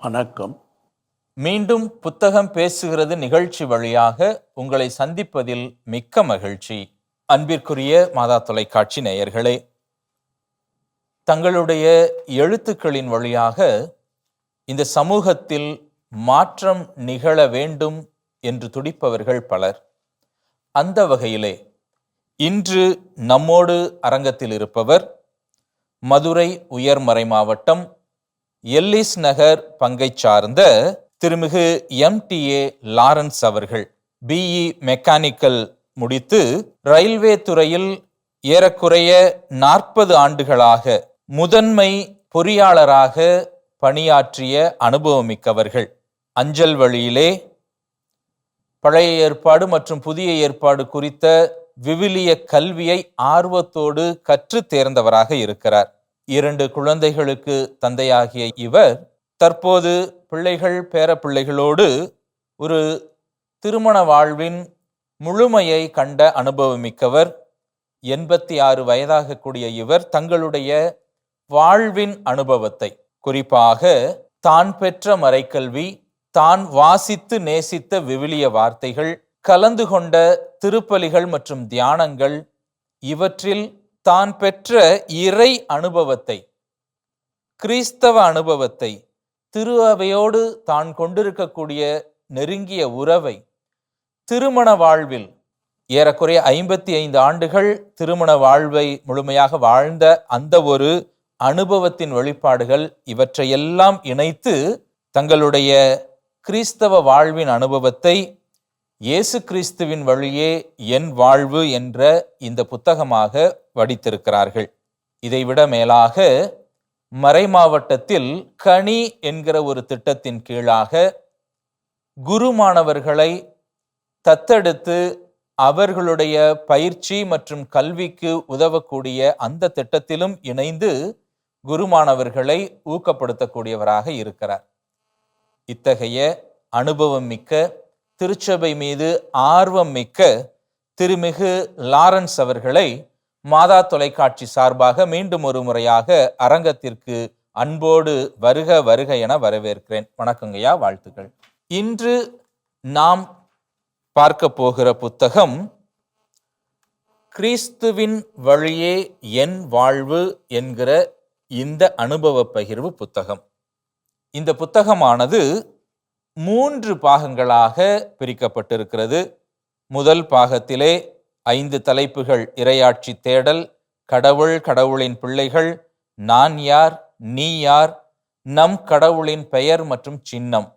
வணக்கம். மீண்டும் புத்தகம் பேசுகிறது நிகழ்ச்சி வழியாக உங்களை சந்திப்பதில் மிக்க மகிழ்ச்சி. அன்பிற்குரிய மாதா தொலைக்காட்சி நேயர்களே தங்களுடைய எழுத்துக்களின் வழியாக இந்த சமூகத்தில் மாற்றம் நிகழ வேண்டும் என்று துடிப்பவர்கள் பலர். அந்த வகையிலே இன்று நம்மோடு அரங்கத்தில் இருப்பவர் மதுரை உயர்மறை மாவட்டம் எல்லிஸ் நகர் பங்கை சார்ந்த திருமிகு எம் டி ஏ லாரன்ஸ் அவர்கள் பிஇ மெக்கானிக்கல் முடித்து ரயில்வே துறையில் ஏறக்குறைய நாற்பது ஆண்டுகளாக முதன்மை பொறியாளராக பணியாற்றிய அனுபவமிக்கவர்கள். அஞ்சல் வழியிலே பழைய ஏற்பாடு மற்றும் புதிய ஏற்பாடு குறித்த விவிலிய கல்வியை ஆர்வத்தோடு கற்று தேர்ந்தவராக இருக்கிறார். இரண்டு குழந்தைகளுக்கு தந்தையாகிய இவர் தற்போது பிள்ளைகள் பேரப்பிள்ளைகளோடு ஒரு திருமண வாழ்வின் முழுமையை கண்ட அனுபவமிக்கவர். எண்பத்தி ஆறு வயதாகக்கூடிய இவர் தங்களுடைய வாழ்வின் அனுபவத்தை குறிப்பாக தான் பெற்ற மறைக்கல்வி தான் வாசித்து நேசித்த விவிலிய வார்த்தைகள் கலந்து கொண்ட திருப்பலிகள் மற்றும் தியானங்கள் இவற்றில் தான் பெற்ற இறை அனுபவத்தை கிறிஸ்தவ அனுபவத்தை திரு அவையோடு தான் கொண்டிருக்கக்கூடிய நெருங்கிய உறவை திருமண வாழ்வில் ஏறக்குறைய ஐம்பத்தி ஐந்து ஆண்டுகள் திருமண வாழ்வை முழுமையாக வாழ்ந்த அந்த ஒரு அனுபவத்தின் வெளிப்பாடுகள் இவற்றையெல்லாம் இணைத்து தங்களுடைய கிறிஸ்தவ வாழ்வின் அனுபவத்தை இயேசு கிறிஸ்துவின் வழியே என் வாழ்வு என்ற இந்த புத்தகமாக வடித்திருக்கிறார்கள். இதைவிட மேலாக மறைமாவட்டத்தில் கனி என்கிற ஒரு திட்டத்தின் கீழாக குருமானவர்களை தத்தெடுத்து அவர்களுடைய பயிற்சி மற்றும் கல்விக்கு உதவக்கூடிய அந்த திட்டத்திலும் இணைந்து குருமானவர்களை ஊக்கப்படுத்தக்கூடியவராக இருக்கிறார். இத்தகைய அனுபவம் மிக்க திருச்சபை மீது ஆர்வம் மிக்க திருமிகு லாரன்ஸ் அவர்களை மாதா தொலைக்காட்சி சார்பாக மீண்டும் ஒரு முறையாக அரங்கத்திற்கு அன்போடு வருக வருக என வரவேற்கிறேன். வணக்கங்கய்யா வாழ்த்துக்கள். இன்று நாம் பார்க்க போகிற புத்தகம் கிறிஸ்துவின் வழியே என் வாழ்வு என்கிற இந்த அனுபவ பகிர்வு புத்தகம். இந்த புத்தகமானது மூன்று பாகங்களாக பிரிக்கப்பட்டிருக்கிறது. முதல் பாகத்திலே ஐந்து தலைப்புகள் இரையாட்சி தேடல் கடவுள் கடவுளின் பிள்ளைகள் நான் யார் நீ யார் நம் கடவுளின் பெயர் மற்றும் சின்னம்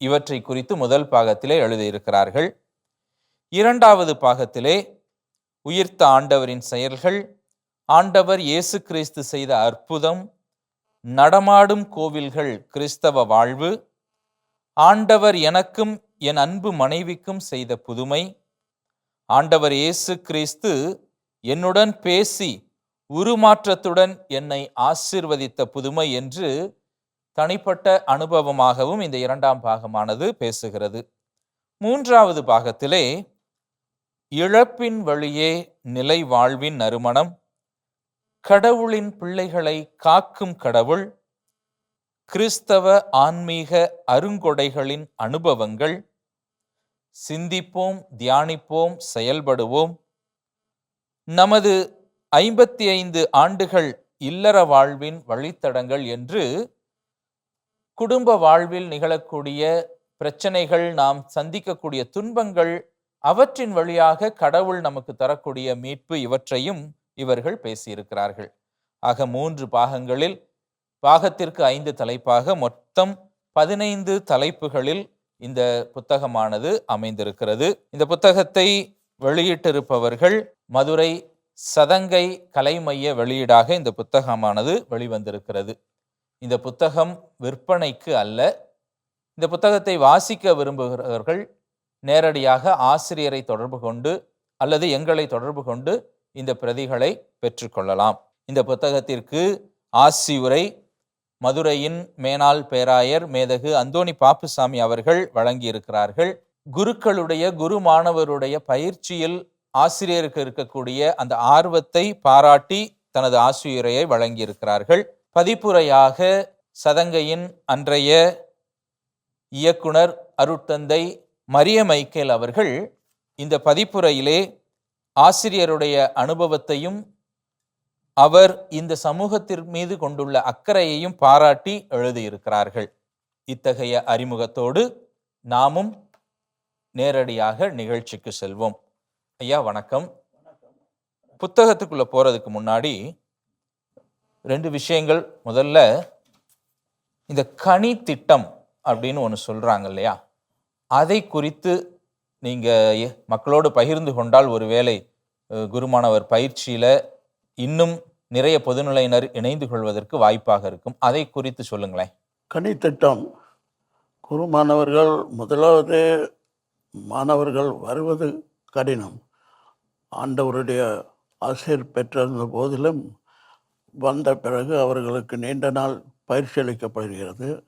இவற்றை குறித்து முதல் பாகத்திலே எழுதியிருக்கிறார்கள். இரண்டாவது பாகத்திலே உயிர்த்த ஆண்டவரின் செயல்கள் ஆண்டவர் இயேசு கிறிஸ்து செய்த அற்புதம் நடமாடும் கோவில்கள் கிறிஸ்தவ வாழ்வு ஆண்டவர் எனக்கும் என் அன்பு மனைவிக்கும் செய்த புதுமை. ஆண்டவர் இயேசு கிறிஸ்து என்னுடன் பேசி உருமாற்றத்துடன் என்னை ஆசிர்வதித்த புதுமை என்று தனிப்பட்ட அனுபவமாகவும் இந்த இரண்டாம் பாகமானது பேசுகிறது. மூன்றாவது பாகத்திலே இழப்பின் வழியே நிலை வாழ்வின் நறுமணம். கடவுளின் பிள்ளைகளை காக்கும் கடவுள் கிறிஸ்தவ ஆன்மீக அருங்கொடைகளின் அனுபவங்கள். சிந்திப்போம் தியானிப்போம் செயல்படுவோம். நமது ஐம்பத்தி ஐந்து ஆண்டுகள் இல்லற வாழ்வின் வழித்தடங்கள் என்று குடும்ப வாழ்வில் நிகழக்கூடிய பிரச்சனைகள் நாம் சந்திக்கக்கூடிய துன்பங்கள் அவற்றின் வழியாக கடவுள் நமக்கு தரக்கூடிய மீட்பு இவற்றையும் இவர்கள் பேசியிருக்கிறார்கள். ஆக மூன்று பாகங்களில் பாகத்திற்கு ஐந்து தலைப்பாக மொத்தம் பதினைந்து தலைப்புகளில் இந்த புத்தகமானது அமைந்திருக்கிறது. இந்த புத்தகத்தை வெளியிட்டிருப்பவர்கள் மதுரை சதங்கை கலைமைய வெளியீடாக இந்த புத்தகமானது வெளிவந்திருக்கிறது. இந்த புத்தகம் விற்பனைக்கு அல்ல. இந்த புத்தகத்தை வாசிக்க விரும்புகிறவர்கள் நேரடியாக ஆசிரியரை தொடர்பு கொண்டு அல்லது எங்களை தொடர்பு கொண்டு இந்த பிரதிகளை பெற்றுக்கொள்ளலாம் இந்த புத்தகத்திற்கு ஆசியுரை மதுரையின் மேனாள் பேராயர் மேதகு அந்தோணி பாப்புசாமி அவர்கள் வழங்கியிருக்கிறார்கள். குருக்களுடைய குரு மாணவருடைய பயிற்சியில் ஆசிரியருக்கு இருக்கக்கூடிய அந்த ஆர்வத்தை பாராட்டி தனது ஆசிரியரையை வழங்கியிருக்கிறார்கள். பதிப்புரையாக சதங்கையின் அன்றைய இயக்குனர் அருட்தந்தை மரிய மைக்கேல் அவர்கள் இந்த பதிப்புரையிலே ஆசிரியருடைய அனுபவத்தையும் அவர் இந்த சமூகத்தின் மீது கொண்டுள்ள அக்கறையையும் பாராட்டி எழுதியிருக்கிறார்கள். இத்தகைய அறிமுகத்தோடு நாமும் நேரடியாக நிகழ்ச்சிக்கு செல்வோம். ஐயா வணக்கம். புத்தகத்துக்குள்ள போறதுக்கு முன்னாடி ரெண்டு விஷயங்கள். முதல்ல இந்த கனி திட்டம் அப்படின்னு ஒன்று சொல்றாங்க இல்லையா? அதை குறித்து நீங்க மக்களோடு பகிர்ந்து கொண்டால் ஒருவேளை குருமானவர் பயிற்சியில இன்னும் நிறைய பொதுநிலையினர் இணைந்து கொள்வதற்கு வாய்ப்பாக இருக்கும். அதை குறித்து சொல்லுங்களேன். கனித்திட்டம் குரு மாணவர்கள் முதலாவது மாணவர்கள் வருவது கடினம். ஆண்டவருடைய ஆசிரியர் பெற்றிருந்த போதிலும் வந்த பிறகு அவர்களுக்கு நீண்ட நாள் பயிற்சி அளிக்கப்படுகிறது.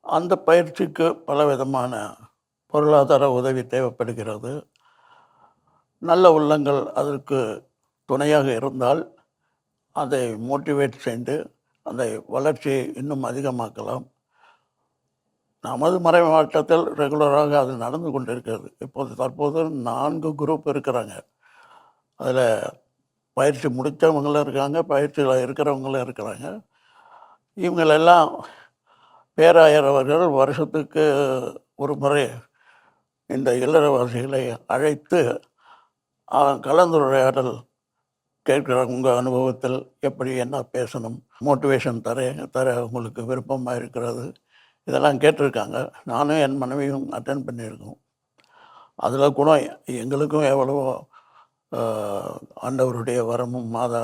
அந்த பயிற்சிக்கு பலவிதமான பொருளாதார உதவி தேவைப்படுகிறது. நல்ல உள்ளங்கள் அதற்கு துணையாக இருந்தால் அதை மோட்டிவேட் செய்து அந்த வளர்ச்சியை இன்னும் அதிகமாக்கலாம். நமது மறை மாவட்டத்தில் ரெகுலராக அது நடந்து கொண்டிருக்கிறது. இப்போது தற்போது நான்கு குரூப் இருக்கிறாங்க. அதில் பயிற்சி முடித்தவங்களும் இருக்காங்க பயிற்சியில் இருக்கிறவங்களும் இருக்கிறாங்க. இவங்களெல்லாம் பேராயர் அவர்கள் வருஷத்துக்கு ஒரு முறை இந்த இல்லறவாசிகளை அழைத்து கலந்துரையாடல் கேட்குறாங்க உங்கள் அனுபவத்தில் எப்படி என்ன பேசணும்? மோட்டிவேஷன் தர தர உங்களுக்கு விருப்பமாக இருக்கிறது? இதெல்லாம் கேட்டிருக்காங்க. நானும் என் மனைவியும் அட்டன் பண்ணியிருக்கோம். அதில் கூட எங்களுக்கும் எவ்வளவோ ஆண்டவருடைய வரமும் மாதா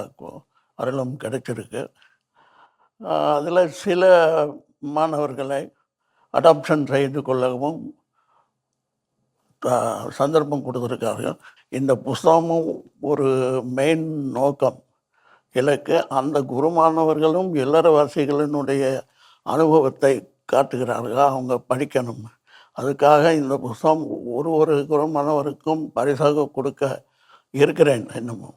அருளும் கிடைச்சிருக்கு. அதில் சில மாணவர்களை அடாப்ஷன் செய்து கொள்ளவும் சந்தர்ப்பம் கொடுத்துருக்காரு இந்த புஸ்தகமும் ஒரு மெயின் நோக்கம். இலக்கு அந்த குருமானவர்களும் இல்லறவாசிகளினுடைய அனுபவத்தை காட்டுகிறார்கள். அவங்க படிக்கணும். அதுக்காக இந்த புஸ்தகம் ஒரு ஒரு குருமானவருக்கும் பரிசாக கொடுக்க இருக்கிறேன் இன்னமும்.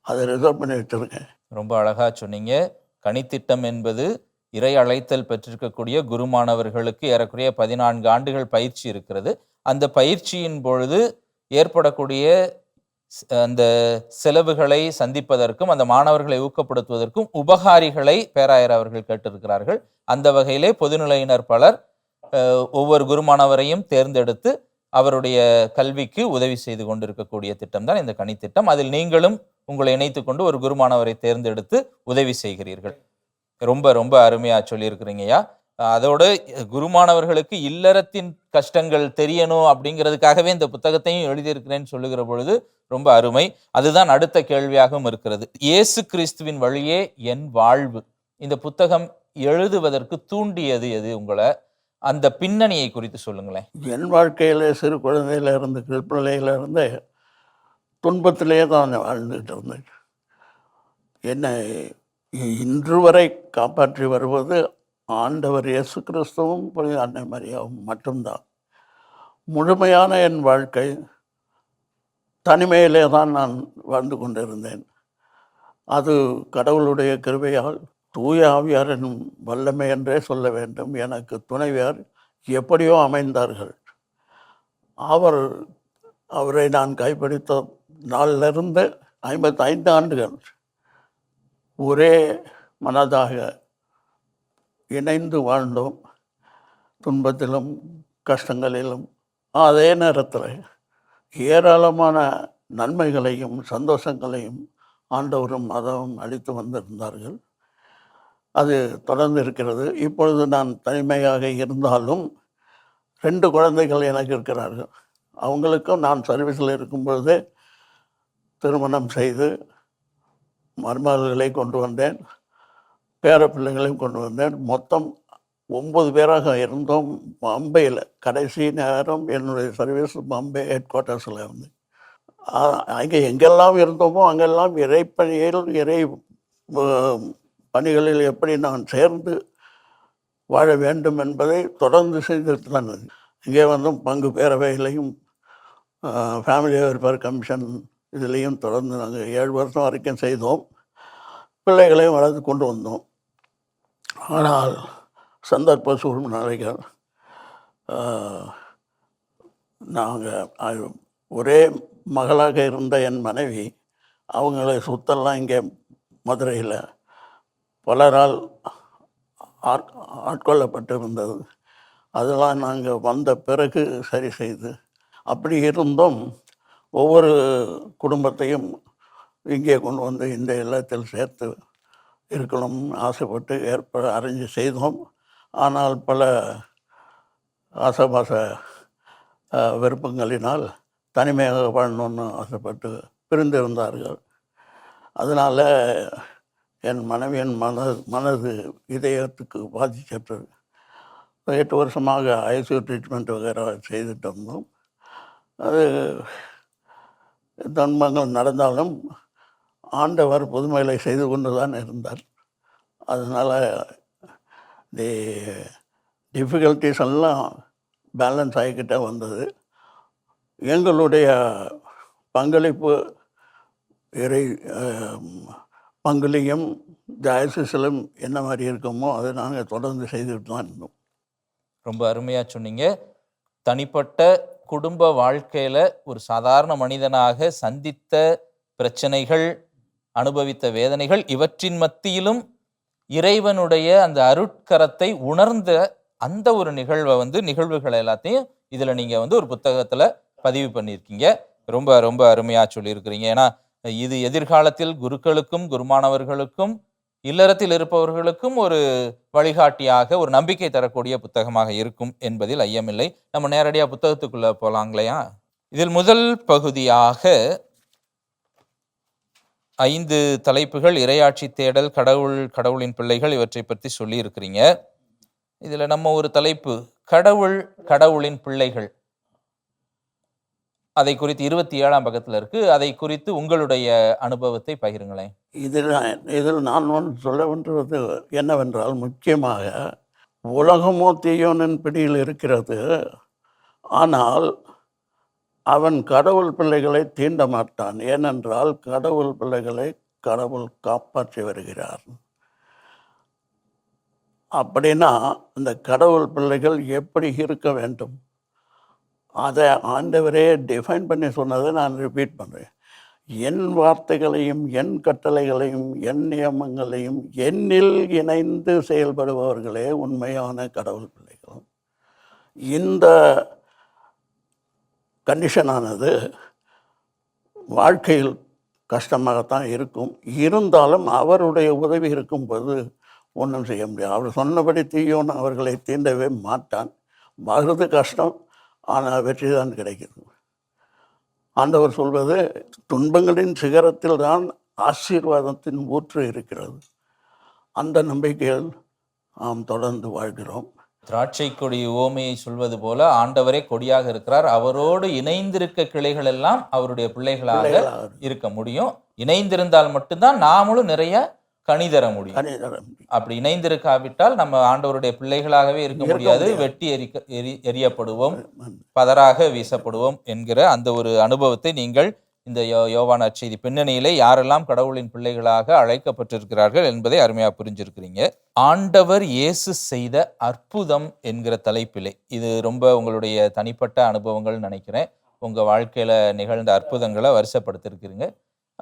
அதை ரிசர்வ் பண்ணி வச்சுருக்கேன். ரொம்ப அழகாக சொன்னீங்க. கனித்திட்டம் என்பது இறை அழைத்தல் பெற்றிருக்கக்கூடிய குருமானவர்களுக்கு ஏறக்குறைய பதினான்கு ஆண்டுகள் பயிற்சி இருக்கிறது. அந்த பயிற்சியின் பொழுது ஏற்படக்கூடிய அந்த செலவுகளை சந்திப்பதற்கும் அந்த மாணவர்களை ஊக்கப்படுத்துவதற்கும் உபகாரிகளை பேராயர் அவர்கள் கேட்டிருக்கிறார்கள். அந்த வகையிலே பொதுநிலையினர் பலர் ஒவ்வொரு குருமானவரையும் தேர்ந்தெடுத்து அவருடைய கல்விக்கு உதவி செய்து கொண்டிருக்கக்கூடிய திட்டம் தான் இந்த கனித்திட்டம் அதில் நீங்களும் உங்களை இணைத்துக்கொண்டு ஒரு குருமானவரை தேர்ந்தெடுத்து உதவி செய்கிறீர்கள். ரொம்ப ரொம்ப அருமையாக சொல்லியிருக்கிறீங்கய்யா. அதோடு அதோட குருமானவர்களுக்கு இல்லறத்தின் கஷ்டங்கள் தெரியணும் அப்படிங்கிறதுக்காகவே இந்த புத்தகத்தையும் எழுதியிருக்கிறேன்னு சொல்லுகிற பொழுது ரொம்ப அருமை. அதுதான் அடுத்த கேள்வியாகவும் இருக்கிறது. இயேசு கிறிஸ்துவின் வழியே என் வாழ்வு. இந்த புத்தகம் எழுதுவதற்கு தூண்டியது எது உங்களை? அந்த பின்னணியை குறித்து சொல்லுங்களேன். என் வாழ்க்கையில் சிறு குழந்தையில இருந்து கிருப்பிள்ளையில இருந்து துன்பத்திலே தான் வாழ்ந்துகிட்டு இருந்தேன். என்னை இன்று வரை காப்பாற்றி வருவது ஆண்டவர் இயேசு கிறிஸ்துவும் புனித அன்னை மரியாவும் மட்டும்தான். முழுமையான என் வாழ்க்கை தனிமையிலே தான் நான் வாழ்ந்து கொண்டிருந்தேன். அது கடவுளுடைய கிருபையால் தூய ஆவியாரின் வல்லமை என்றே சொல்ல வேண்டும். எனக்கு துணைவியார் எப்படியோ அமைந்தார்கள். அவர் அவரை நான் கைப்பிடித்த நாளிலிருந்து ஐம்பத்தைந்து ஆண்டுகள். ஒரே மனதாக இணைந்து வாழ்ந்தோம். துன்பத்திலும் கஷ்டங்களிலும் அதே நேரத்தில் ஏராளமான நன்மைகளையும் சந்தோஷங்களையும் ஆண்டவரும் மதமும் அளித்து வந்திருந்தார்கள். அது தொடர்ந்து இருக்கிறது. இப்பொழுது நான் தனிமையாக இருந்தாலும் ரெண்டு குழந்தைகள் எனக்கு இருக்கிறார்கள். அவங்களுக்கும் நான் சர்வீஸில் இருக்கும்பொழுது திருமணம் செய்து மருமகளை கொண்டு வந்தேன் பேரப்பிள்ளைகளையும் கொண்டு வந்தேன். மொத்தம் ஒம்பது பேராக இருந்தோம். பம்பையில் கடைசி நேரம் என்னுடைய சர்வீஸ் பம்பை ஹெட் குவார்ட்டர்ஸில் இருந்து அங்கே எங்கெல்லாம் இருந்தோமோ அங்கெல்லாம் இறைப்பணியில் இறை பணிகளில் எப்படி நான் சேர்ந்து வாழ வேண்டும் என்பதை தொடர்ந்து செய்துட்டு தான் இங்கே வந்தும் பங்கு பேரவையிலையும் ஃபேமிலி வெல்ஃபேர் கமிஷன் இதுலேயும் தொடர்ந்து நாங்கள் ஏழு வருஷம் வரைக்கும் செய்தோம். பிள்ளைகளையும் வளர்த்து கொண்டு வந்தோம். ஆனால் சந்தர்ப்ப சூழ்நிலைகள் நாங்கள் ஒரே மகளாக இருந்த என் மனைவி அவங்களை சுத்தெல்லாம் இங்கே மதுரையில் பலரால் ஆட் ஆட்கொள்ளப்பட்டிருந்தது. அதெல்லாம் நாங்கள் வந்த பிறகு சரி செய்து அப்படி இருந்தும் ஒவ்வொரு குடும்பத்தையும் இங்கே கொண்டு வந்து இந்த இல்லத்தில் சேர்த்து இருக்கணும்னு ஆசைப்பட்டு ஏற்ப அரேஞ்சு செய்தோம். ஆனால் பல ஆசபாச விருப்பங்களினால் தனிமையாக வாழணும்னு ஆசைப்பட்டு பிரிந்திருந்தார்கள். அதனால் என் மனைவியின் மனது மனது இதயத்துக்கு பாதிச்சது எட்டு வருஷமாக ஐசியூ ட்ரீட்மெண்ட் வகைரா செய்துட்டு இருந்தோம். அது துன்பங்கள் நடந்தாலும் ஆண்டவர் புதுமைகளை செய்து கொண்டு தான் இருந்தார். அதனால் தி டிஃபிகல்ட்டிஸ் எல்லாம் பேலன்ஸ் ஆகிக்கிட்டே வந்தது. எங்களுடைய பங்களிப்பு இறை ஆம், பங்குலையும் டயசிஸிலும் என்ன மாதிரி இருக்குமோ அதை நாங்கள் தொடர்ந்து செய்துட்டு தான் இருந்தோம். ரொம்ப அருமையாக சொன்னீங்க. தனிப்பட்ட குடும்ப வாழ்க்கையில் ஒரு சாதாரண மனிதனாக சந்தித்த பிரச்சனைகள் அனுபவித்த வேதனைகள் இவற்றின் மத்தியிலும் இறைவனுடைய அந்த அருட்கரத்தை உணர்ந்த அந்த ஒரு நிகழ்வை வந்து நிகழ்வுகள் எல்லாத்தையும் இதில் நீங்கள் வந்து ஒரு புத்தகத்தில் பதிவு பண்ணியிருக்கீங்க. ரொம்ப ரொம்ப அருமையாக சொல்லியிருக்கிறீங்க. ஏன்னா இது எதிர்காலத்தில் குருக்களுக்கும் குருமானவர்களுக்கும் இல்லறத்தில் இருப்பவர்களுக்கும் ஒரு வழிகாட்டியாக ஒரு நம்பிக்கை தரக்கூடிய புத்தகமாக இருக்கும் என்பதில் ஐயமில்லை. நம்ம நேரடியாக புத்தகத்துக்குள்ள போலாங்களையா? இதில் முதல் பகுதியாக ஐந்து தலைப்புகள் இரையாட்சி தேடல் கடவுள் கடவுளின் பிள்ளைகள் இவற்றை பற்றி சொல்லி இருக்கிறீங்க நம்ம ஒரு தலைப்பு கடவுள் கடவுளின் பிள்ளைகள். அதை குறித்து இருபத்தி ஏழாம் பக்கத்தில் இருக்கு. அதை குறித்து உங்களுடைய அனுபவத்தை பகிருங்களேன். இதில் இதில் நான் ஒன்று சொல்ல வேண்டுவது என்னவென்றால் முக்கியமாக உலகமோ தீயோனின் பிடியில் இருக்கிறது. ஆனால் அவன் கடவுள் பிள்ளைகளை தீண்ட மாட்டான். ஏனென்றால் கடவுள் பிள்ளைகளை கடவுள் காப்பாற்றி வருகிறார். அப்படின்னா அந்த கடவுள் பிள்ளைகள் எப்படி இருக்க வேண்டும்? அதை ஆண்டவரே டிஃபைன் பண்ணி சொன்னதை நான் ரிப்பீட் பண்ணுறேன் என் வார்த்தைகளையும் என் கட்டளைகளையும் என் நியமங்களையும் என்னில் இணைந்து செயல்படுபவர்களே உண்மையான கடவுள் பிள்ளைகள் இந்த கண்டிஷனானது வாழ்க்கையில் கஷ்டமாகத்தான் இருக்கும். இருந்தாலும் அவருடைய உதவி இருக்கும்போது ஒன்றும் செய்ய முடியாது. அவர் சொன்னபடி தீயோன்னு அவர்களை தீண்டவே மாட்டான். வருது கஷ்டம் ஆனால் வெற்றி தான் கிடைக்குது ஆண்டவர் சொல்வது துன்பங்களின் சிகரத்தில் தான் ஆசீர்வாதத்தின் ஊற்று இருக்கிறது. அந்த நம்பிக்கையில் நாம் தொடர்ந்து வாழ்கிறோம். திராட்சை கொடி ஓமையை சொல்வது போல ஆண்டவரே கொடியாக இருக்கிறார். அவரோடு இணைந்திருக்க கிளைகள் எல்லாம் அவருடைய பிள்ளைகளாக இருக்க முடியும். இணைந்திருந்தால் மட்டும்தான் நாமளும் நிறைய கனி தர முடியும். அப்படி இணைந்திருக்காவிட்டால் நம்ம ஆண்டவருடைய பிள்ளைகளாகவே இருக்க முடியாது. வெட்டி எரிக்க எரி எரியப்படுவோம். பதராக வீசப்படுவோம் என்கிற அந்த ஒரு அனுபவத்தை நீங்கள் இந்த யோ யோவான் அச்செய்தி பின்னணியிலே யாரெல்லாம் கடவுளின் பிள்ளைகளாக அழைக்கப்பட்டிருக்கிறார்கள் என்பதை அருமையாக புரிஞ்சிருக்கிறீங்க. ஆண்டவர் இயேசு செய்த அற்புதம் என்கிற தலைப்பிலே. இது ரொம்ப உங்களுடைய தனிப்பட்ட அனுபவங்கள் நினைக்கிறேன். உங்க வாழ்க்கையில நிகழ்ந்த அற்புதங்களை வரிசைப்படுத்திருக்கிறீங்க.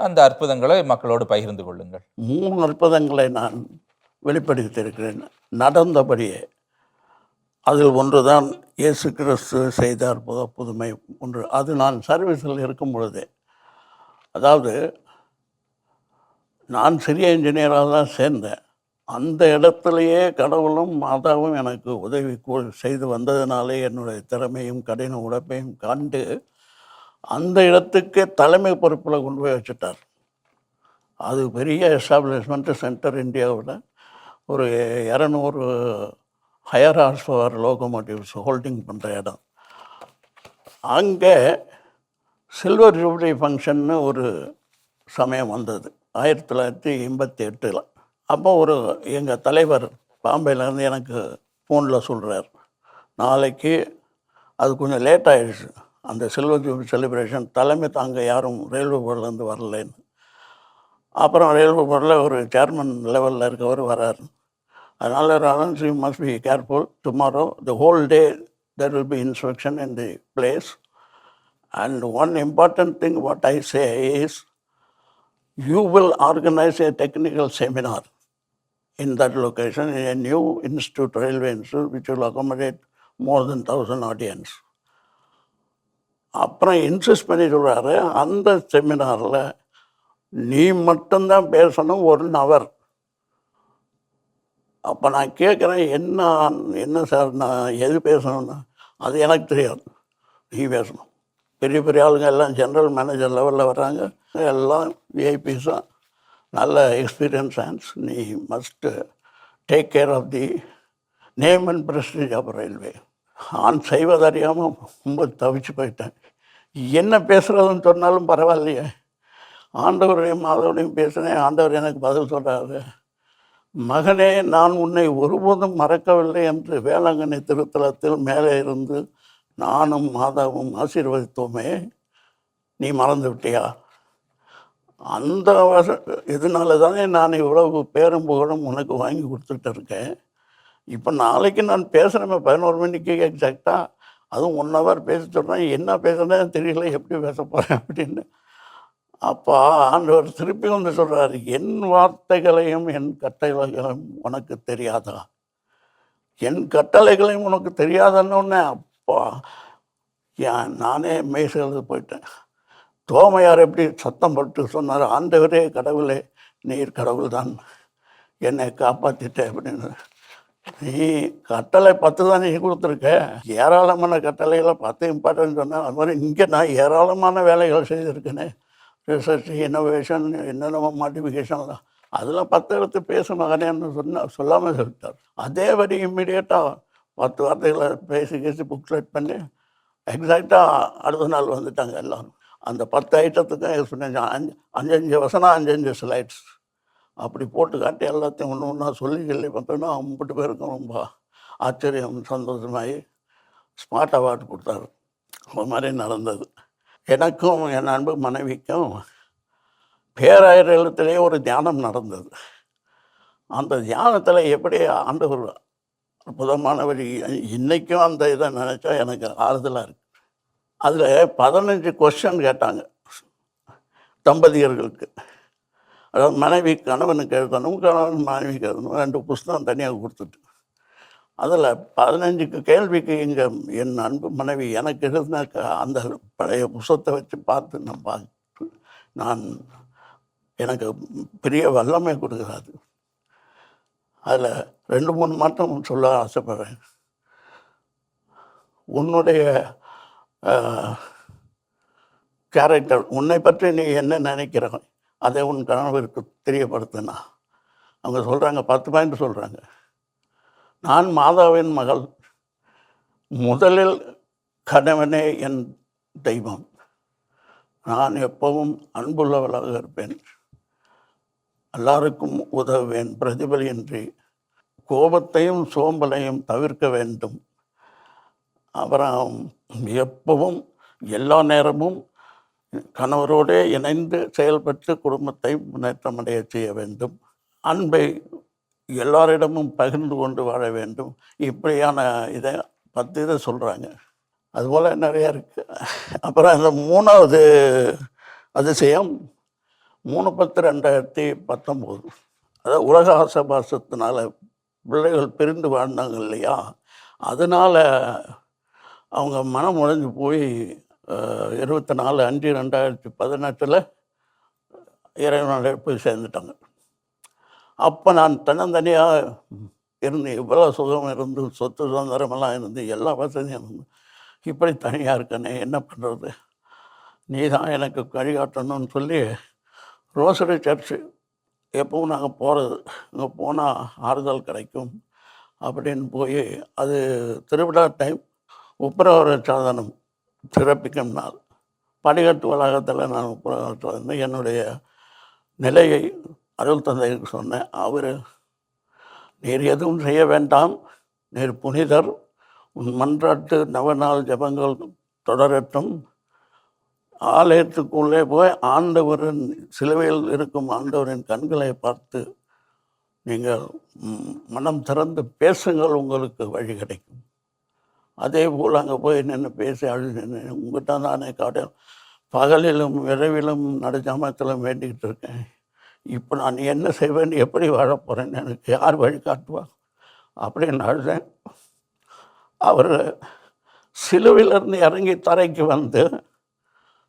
அந்த அற்புதங்களை மக்களோடு பகிர்ந்து கொள்ளுங்கள். மூணு அற்புதங்களை நான் வெளிப்படுத்தியிருக்கிறேன். நடந்தபடியே அதில் ஒன்றுதான் இயேசு கிறிஸ்து செய்த அற்புத புதுமை ஒன்று. அது நான் சர்வீஸில் இருக்கும் பொழுதே. அதாவது நான் சிறிய இன்ஜினியராக தான் சேர்ந்தேன். அந்த இடத்துலையே கடவுளும் மாதாவும் எனக்கு உதவி செய்து வந்ததினாலே என்னுடைய திறமையும் கடின உழைப்பையும் கண்டு அந்த இடத்துக்கு தலைமை பொறுப்பில் கொண்டு போய் வச்சுட்டார். அது பெரிய எஸ்டாப்ளிஷ்மெண்ட்டு சென்டர் இந்தியாவில் ஒரு இரநூறு higher horse power locomotives holding பண்ணுற இடம். அங்கே சில்வர் ஜூப்ளி ஃபங்க்ஷன்னு ஒரு சமயம் வந்தது. ஆயிரத்தி தொள்ளாயிரத்தி எண்பத்தி எட்டில். அப்போ ஒரு எங்கள் தலைவர் பாம்பேலேருந்து எனக்கு ஃபோனில் சொல்கிறார் நாளைக்கு அது கொஞ்சம் லேட் ஆகிடுச்சு அந்த சில்வர் ஜூப்ளி செலிப்ரேஷன் தலைமை தாங்க யாரும் ரயில்வே போர்ட்லேருந்து வரலன்னு. அப்புறம் ரயில்வே போர்டில் ஒரு சேர்மன் லெவலில் இருக்கவர் வரார். அதனால் Lawrence you must be careful tomorrow the whole day there will be inspection in the place and one important thing what I say is you will organise a technical seminar in that location in a new institute, railway institute, which will accommodate more than 1000 audience. அப்புறம் interest பண்ணி சொல்கிறாரு அந்த செமினாரில் நீ மட்டும்தான் பேசணும் ஒரு நவர் அப்போ நான் கேட்குறேன் என்ன என்ன சார் நான் எது பேசணும்னா? அது எனக்கு தெரியாது. நீ பேசணும். பெரிய பெரிய ஆளுங்க எல்லாம் ஜென்ரல் மேனேஜர் லெவலில் வர்றாங்க. எல்லாம் விஐபிஸாக நல்ல எக்ஸ்பீரியன்ஸ் ஹேண்ட்ஸ் நீ must take care of the name and prestige of railway நான் செய்வதறியாமல் ரொம்ப தவிச்சு போயிட்டேன். என்ன பேசுகிறதுன்னு சொன்னாலும் பரவாயில்லையே. ஆண்டவரையும் மாதவரையும் பேசினேன். ஆண்டவர் எனக்கு பதில் சொல்கிறாரு மகனே நான் உன்னை ஒருபோதும் மறக்கவில்லை என்று வேளாங்கண்ணி திருத்தலத்தில் மேலே இருந்து நானும் மாதாவும் ஆசீர்வதித்தோமே. நீ மறந்து விட்டியா? அந்த வச இதனால தானே நான் இவ்வளவு பேரும் புகழும் உனக்கு வாங்கி கொடுத்துட்டு இருக்கேன். இப்போ நாளைக்கு நான் பேசுகிறேன் பதினோரு மணிக்கு எக்ஸாக்டாக அதுவும் ஒன் ஹவர் பேச சொல்கிறேன் என்ன பேசுகிறேன்னு தெரியல எப்படி பேச போகிறேன் அப்படின்னு. அப்போ ஆண்டவர் திருப்பி வந்து சொல்கிறார் என் வார்த்தைகளையும் என் கட்டளைகளையும் உனக்கு தெரியாதா? என் கட்டளைகளையும் உனக்கு தெரியாதன்னு அப்பா ஏன் நானே மேய்சலுக்கு போயிட்டேன். தோமையார் எப்படி சத்தம் போட்டு சொன்னார் ஆண்டவரே கடவுளே நீர் கடவுள் தான் என்னை காப்பாற்றிட்டேன் அப்படின்னு. நீ கட்டளை பத்து தான் நீ கொடுத்துருக்க. ஏராளமான கட்டளைகளை பத்து இம்பார்ட்டன்ட் சொன்னேன் அது மாதிரி இங்கே நான் ஏராளமான வேலைகள் செய்திருக்கேனே. ரிசர்ச் இன்னோவேஷன் என்னென்ன மாடிஃபிகேஷன்லாம் அதெல்லாம் பத்து எடுத்து பேச மகனேன்னு சொன்ன சொல்லாமல் சொல்லிட்டார். அதே வரி இம்மிடியேட்டாக பத்து வார்த்தைகளை பேசி பேசி புக்லெட் பண்ணி எக்ஸாக்டாக அடுத்த நாள் வந்துட்டாங்க எல்லாரும். அந்த பத்து ஐட்டத்துக்கும் சொன்னேன் அஞ்சு அஞ்சஞ்சு வசனம் அஞ்சஞ்சு ஸ்லைட்ஸ் அப்படி போட்டு காட்டி எல்லாத்தையும் ஒன்று ஒன்றா சொல்லி சொல்லி பார்த்தோன்னா ஐம்பது பேருக்கும் ரொம்ப ஆச்சரியம் சந்தோஷமாகி ஸ்மார்ட் அவார்டு கொடுத்தாரு. அது மாதிரி நடந்தது. எனக்கும் என் அன்பு மனைவிக்கும் பேராயிரத்திலே ஒரு தியானம் நடந்தது. அந்த தியானத்தில் எப்படி ஆண்டவர் அற்புதமானவர் இன்றைக்கும் அந்த இதை நினச்சா எனக்கு ஆறுதலாக இருக்குது அதில் பதினஞ்சு கொஸ்டின் கேட்டாங்க தம்பதியர்களுக்கு. அதாவது மனைவி கணவனுக்கு எழுதணும் கணவன் மனைவிக்கு எழுதணும் ரெண்டு புஸ்தகம் தனியாக கொடுத்துட்டு. அதில் பதினஞ்சுக்கு கேள்விக்கு இங்கே என் அன்பு மனைவி எனக்கு எழுதின க- அந்த பழைய புஸ்தகத்தை வச்சு பார்த்து நான் பார்த்து நான் எனக்கு பெரிய வல்லமை கொடுக்குறாது அதில் ரெண்டு மூணு மட்டும் சொல்ல ஆசைப்படுறேன். உன்னுடைய கேரக்டர் உன்னை பற்றி நீ என்ன நினைக்கிறவன்? அதை உன் கணவருக்கு தெரியப்படுத்தினா. அவங்க சொல்கிறாங்க பத்து பாயிண்ட் சொல்கிறாங்க நான் மாதாவின் மகள் முதலில் கணவனே என் தெய்வம். நான் எப்பவும் அன்புள்ளவளாக இருப்பேன். எல்லாருக்கும் உதவுவேன் பிரதிபலியின்றி கோபத்தையும் சோம்பலையும் தவிர்க்க வேண்டும். அப்புறம் எப்பவும் எல்லா நேரமும் கணவரோடே இணைந்து செயல்பட்டு குடும்பத்தை முன்னேற்றமடைய செய்ய வேண்டும். அன்பை எல்லாரிடமும் பகிர்ந்து கொண்டு வாழ வேண்டும். இப்படியான இதை பத்து இதை சொல்கிறாங்க அதுபோல் நிறையா இருக்குது அப்புறம் அந்த மூணாவது அதிசயம் மூணு பத்து ரெண்டாயிரத்தி பத்தொம்போது. அதாவது உலக ஆசபாசத்தினால பிள்ளைகள் பிரிந்து வாழ்ந்தாங்க இல்லையா? அதனால் அவங்க மனம் உழைஞ்சு போய் இருபத்தி நாலு அஞ்சு ரெண்டாயிரத்தி பதினெட்டில் இறைவனோட போய் சேர்ந்துட்டாங்க. அப்போ நான் தன்னந்தனியாக இருந்து இவ்வளோ சுகம் இருந்து சொத்து சுதந்திரமெல்லாம் இருந்து எல்லா வசதியும் இருந்து இப்படி தனியாக இருக்கனே என்ன பண்ணுறது நீ தான் எனக்கு வழிகாட்டணும்னு சொல்லி ரோசரி சர்ச்சு எப்பவும் நாங்கள் போகிறது அங்கே போனால் ஆறுதல் கிடைக்கும் அப்படின்னு போய் அது திருவிழா டைம் உப்புரவர சாதனம். சிறப்பிக்கும் நாள். படிகட்டு வளாகத்தில் நான் உப்புரவர என்னுடைய நிலையை அருள் தந்தைக்கு சொன்னேன். அவர் நீர் எதுவும் செய்ய வேண்டாம். நீர் புனிதர். உன் மன்றாட்டு நவநாள் ஜபங்கள் தொடரட்டும். ஆலயத்துக்குள்ளே போய் ஆண்டவரின் சிலுவையில் இருக்கும் ஆண்டவரின் கண்களை பார்த்து நீங்கள் மனம் திறந்து பேசுங்கள். உங்களுக்கு வழி கிடைக்கும். அதே போல் அங்கே போய் நின்று பேசி அழுது உங்கள்கிட்ட தானே காட்டேன் பகலிலும் விரைவிலும் நடுஜாமத்திலும் வேண்டிக்கிட்டு இருக்கேன். இப்போ நான் என்ன செய்வேன் எப்படி வாழப் போகிறேன்னு எனக்கு யார் வழி காட்டுவா? அப்படின்னு அழுதேன். அவர் சிலுவையிலேருந்து இறங்கி தரைக்கு வந்து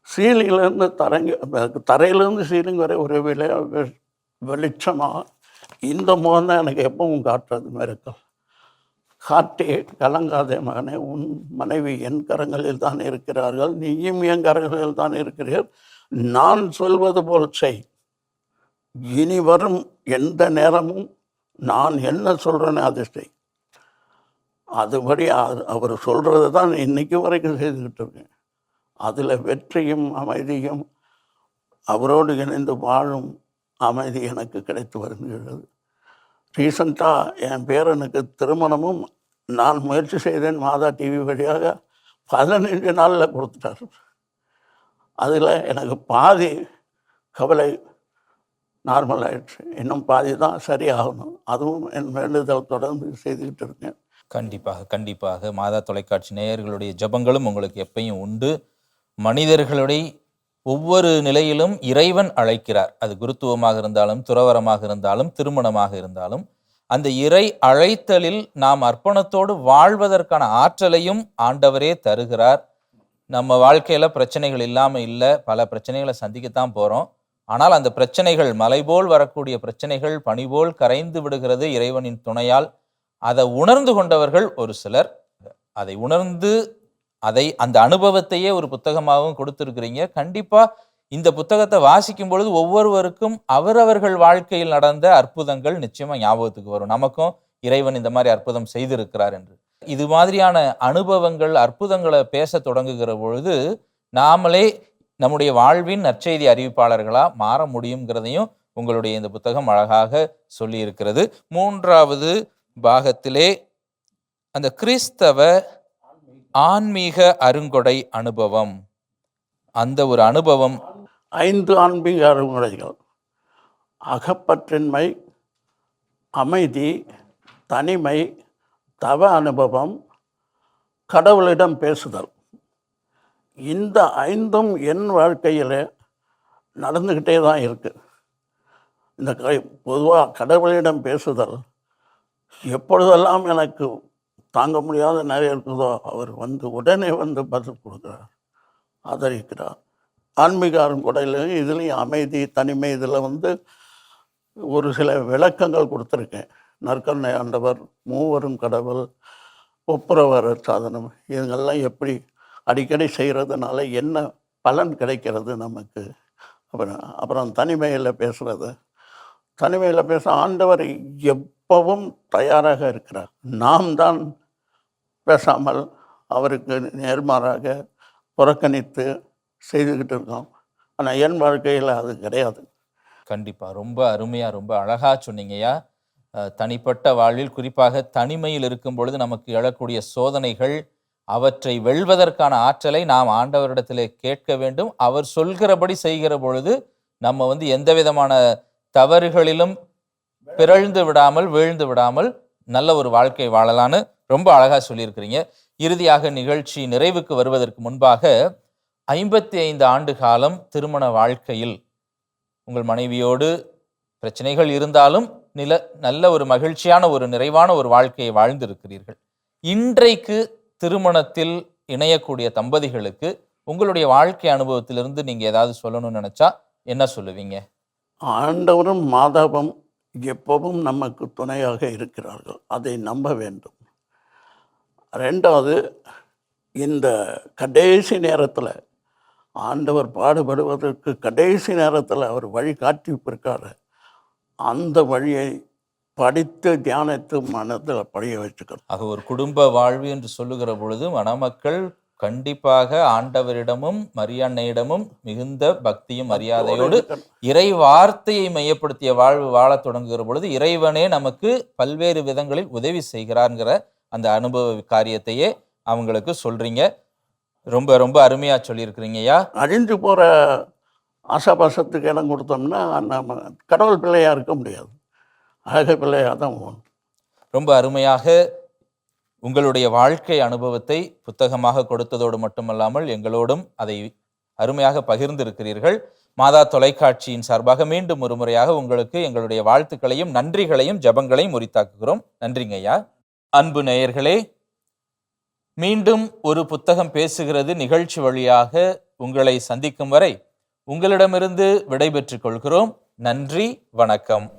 சீலிலேருந்து தரங்கி தரையிலேருந்து சீலிங் வரை ஒரு விளை வெளிச்சமாக இந்த முகம் தான் எனக்கு எப்பவும் காட்டுறது மிரக்கல் காட்டே கலங்காதே மகனே உன் மனைவி என் கரங்களில் தான் இருக்கிறார்கள் நீயும் என் கரங்களில் தான் இருக்கிறீர்கள் நான் சொல்வது போல் செய். இனி வரும் எந்த நேரமும் நான் என்ன சொல்கிறேன்னு அதை செய். அதுபடி அவர் சொல்கிறது தான் இன்னைக்கு வரைக்கும் செய்துக்கிட்டு இருக்கேன். அதில் வெற்றியும் அமைதியும் அவரோடு இணைந்து வாழும் அமைதி எனக்கு கிடைத்து வருகிறது. ரீசண்டாக என் பேரனுக்கு திருமணமும் நான் முயற்சி செய்தேன். மாதா டிவி வழியாக பதினஞ்சு நாளில் கொடுத்துட்டார். அதில் எனக்கு பாதி கவலை நார்மல் ஆயிடுச்சு. இன்னும் பாதி தான் சரியாகணும். அதுவும் என் வேண்டுதல் தொடர்ந்து செய்துக்கிட்டு இருக்கேன். கண்டிப்பாக கண்டிப்பாக. மாதா தொலைக்காட்சி நேயர்களுடைய ஜெபங்களும் உங்களுக்கு எப்பயும் உண்டு. மனிதர்களுடைய ஒவ்வொரு நிலையிலும் இறைவன் அழைக்கிறார். அது குருத்துவமாக இருந்தாலும் துறவரமாக இருந்தாலும் திருமணமாக இருந்தாலும் அந்த இறை அழைத்தலில் நாம் அர்ப்பணத்தோடு வாழ்வதற்கான ஆற்றலையும் ஆண்டவரே தருகிறார். நம்ம வாழ்க்கையில் பிரச்சனைகள் இல்லாமல் இல்லை. பல பிரச்சனைகளை சந்திக்கத்தான் போகிறோம் ஆனால் அந்த பிரச்சனைகள் மலைபோல் வரக்கூடிய பிரச்சனைகள் பணிபோல் கரைந்து விடுகிறது இறைவனின் துணையால். அதை உணர்ந்து கொண்டவர்கள் ஒரு சிலர். அதை உணர்ந்து அதை அந்த அனுபவத்தையே ஒரு புத்தகமாகவும் கொடுத்துருக்குறீங்க. கண்டிப்பாக இந்த புத்தகத்தை வாசிக்கும் பொழுது ஒவ்வொருவருக்கும் அவரவர்கள் வாழ்க்கையில் நடந்த அற்புதங்கள் நிச்சயமா ஞாபகத்துக்கு வரும். நமக்கும் இறைவன் இந்த மாதிரி அற்புதம் செய்திருக்கிறார் என்று. இது மாதிரியான அனுபவங்கள் அற்புதங்களை பேச தொடங்குகிற பொழுது நாமளே நம்முடைய வாழ்வின் நற்செய்தி அறிவிப்பாளர்களா மாற முடியுங்கிறதையும் உங்களுடைய இந்த புத்தகம் அழகாக சொல்லியிருக்கிறது. மூன்றாவது பாகத்திலே அந்த கிறிஸ்தவ ஆன்மீக அருங்கொடை அனுபவம். அந்த ஒரு அனுபவம் ஐந்து ஆன்மீக அருங்கொடைகள். அகப்பற்றின்மை அமைதி தனிமை தவ அனுபவம் கடவுளிடம் பேசுதல். இந்த ஐந்தும் என் வாழ்க்கையில் நடந்துக்கிட்டே தான் இருக்குது இந்த பொதுவாக கடவுளிடம் பேசுதல் எப்பொழுதெல்லாம் எனக்கு தாங்க முடியாத நிறைய இருக்குதோ? அவர் வந்து உடனே வந்து பதில் கொடுக்குறார். ஆதரிக்கிறார். ஆன்மீக அருங்கொடையிலையும் இதுலேயும் அமைதி தனிமை இதில் வந்து ஒரு சில விளக்கங்கள் கொடுத்துருக்கேன். நற்கண்ணை ஆண்டவர் மூவரும் கடவுள் ஒப்புரவர சாதனம் இதுங்கெல்லாம் எப்படி அடிக்கடி செய்கிறதுனால என்ன பலன் கிடைக்கிறது நமக்கு? அப்புறம் அப்புறம் தனிமையில் பேசுகிறது தனிமையில் பேச ஆண்டவர் எப்பவும் தயாராக இருக்கிறார். நாம் தான் பேசாமல் அவருக்கு நேர்மாறாக புறக்கணித்து செய்துக்கிட்டு இருக்கோம். ஆனால் என் வாழ்க்கையில் அது கிடையாது. கண்டிப்பாக ரொம்ப அருமையாக ரொம்ப அழகாக சொன்னீங்கய்யா. தனிப்பட்ட வாழ்வில் குறிப்பாக தனிமையில் இருக்கும் பொழுது நமக்கு எழக்கூடிய சோதனைகள் அவற்றை வெல்வதற்கான ஆற்றலை நாம் ஆண்டவரிடத்திலே கேட்க வேண்டும். அவர் சொல்கிறபடி செய்கிற பொழுது நம்ம வந்து எந்த விதமான தவறுகளிலும் பிறழ்ந்து விடாமல் வீழ்ந்து விடாமல் நல்ல ஒரு வாழ்க்கை வாழலான்னு ரொம்ப அழகாக சொல்லியிருக்கிறீங்க. இறுதியாக நிகழ்ச்சி நிறைவுக்கு வருவதற்கு முன்பாக ஐம்பத்தி ஐந்து ஆண்டு காலம் திருமண வாழ்க்கையில் உங்கள் மனைவியோடு பிரச்சனைகள் இருந்தாலும் நில நல்ல ஒரு மகிழ்ச்சியான ஒரு நிறைவான ஒரு வாழ்க்கையை வாழ்ந்திருக்கிறீர்கள். இன்றைக்கு திருமணத்தில் இணையக்கூடிய தம்பதிகளுக்கு உங்களுடைய வாழ்க்கை அனுபவத்திலிருந்து நீங்கள் ஏதாவது சொல்லணும்னு நினச்சா என்ன சொல்லுவீங்க? ஆண்டவரும் மாதவம் எப்பவும் நமக்கு துணையாக இருக்கிறார்கள். அதை நம்ப வேண்டும். ரெண்டாவது இந்த கடைசி நேரத்தில் ஆண்டவர் பாடுபடுவதற்கு கடைசி நேரத்தில் அவர் வழி காட்டி இருக்காரு அந்த வழியை படித்து தியானித்து மனத்தில் படிய வச்சுக்கணும் ஆக ஒரு குடும்ப வாழ்வு என்று சொல்லுகிற பொழுது மணமக்கள் கண்டிப்பாக ஆண்டவரிடமும் மரியாண்ணையிடமும் மிகுந்த பக்தியும் மரியாதையோடு. இறை வார்த்தையை மையப்படுத்திய வாழ்வு வாழத் தொடங்குகிற பொழுது இறைவனே நமக்கு பல்வேறு விதங்களில் உதவி செய்கிறார்ங்கிற அந்த அனுபவ காரியத்தையே அவங்களுக்கு சொல்றீங்க. ரொம்ப ரொம்ப அருமையா சொல்லியிருக்கிறீங்க ஐயா அழிஞ்சு போகிற ஆசாபாசத்துக்கு இடம் கொடுத்தோம்னா நம்ம கடவுள் பிள்ளையாக இருக்க முடியாது. அழக பிள்ளையாக தான் போகணும். ரொம்ப அருமையாக உங்களுடைய வாழ்க்கை அனுபவத்தை புத்தகமாக கொடுத்ததோடு மட்டுமல்லாமல் எங்களோடும் அதை அருமையாக பகிர்ந்திருக்கிறீர்கள். மாதா தொலைக்காட்சியின் சார்பாக மீண்டும் ஒரு முறையாக உங்களுக்கு எங்களுடைய வாழ்த்துக்களையும் நன்றிகளையும் ஜபங்களையும் உரித்தாக்குகிறோம். நன்றிங்க ஐயா அன்பு நேயர்களே மீண்டும் ஒரு புத்தகம் பேசுகிறது நிகழ்ச்சி வழியாக உங்களை சந்திக்கும் வரை உங்களிடமிருந்து விடைபெற்றுக் கொள்கிறோம். நன்றி வணக்கம்.